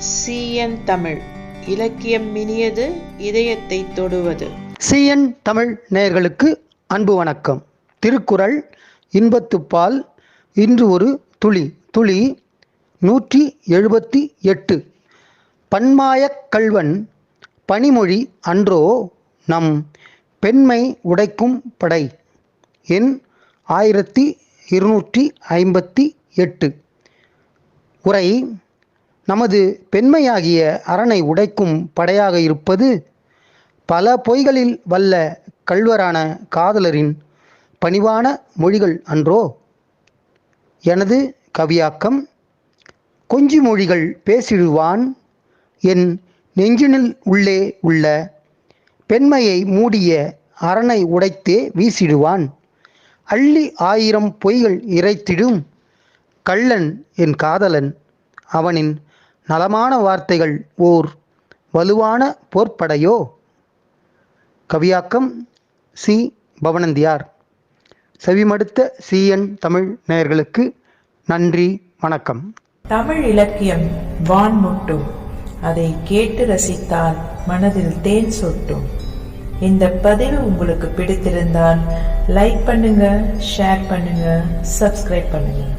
CN Tamil. இலக்கியம் மினியது இதயத்தை தொடுவது. CN Tamil நேயர்களுக்கு அன்பு வணக்கம். திருக்குறள் இன்பத்துப்பால் இன்று ஒரு துளி. துளி நூற்றி எழுபத்தி எட்டு. பன்மாயக் கல்வன் பனிமொழி அன்றோ நம் பெண்மை உடைக்கும் படை. எண் ஆயிரத்தி இருநூற்றி ஐம்பத்தி எட்டு. உரை நமது பெண்மையாகிய அரணை உடைக்கும் படையாக இருப்பது பல பொய்களில் வல்ல கல்வரான காதலரின் பணிவான மொழிகள் அன்றோ? எனது கவியாக்கம் கொஞ்சி மொழிகள் பேசிடுவான் என் நெஞ்சினில் உள்ளே உள்ள பெண்மையை மூடிய அரணை உடைத்தே வீசிடுவான். அள்ளி ஆயிரம் பொய்கள் இறைத்திடும் கள்ளன் என் காதலன். அவனின் நலமான வார்த்தைகள் ஓர் வலுவான போர்ப்படையோ? கவியாக்கம் சி. பவனந்தியார். செவிமடுத்த சிஎன் தமிழ் நேயர்களுக்கு நன்றி வணக்கம். தமிழ் இலக்கியம் வான் முட்டும் அதை கேட்டு ரசித்தால் மனதில் தேன் சொட்டும். இந்த பதிவு உங்களுக்கு பிடித்திருந்தால் லைக் பண்ணுங்க ஷேர் பண்ணுங்க சப்ஸ்கிரைப் பண்ணுங்க.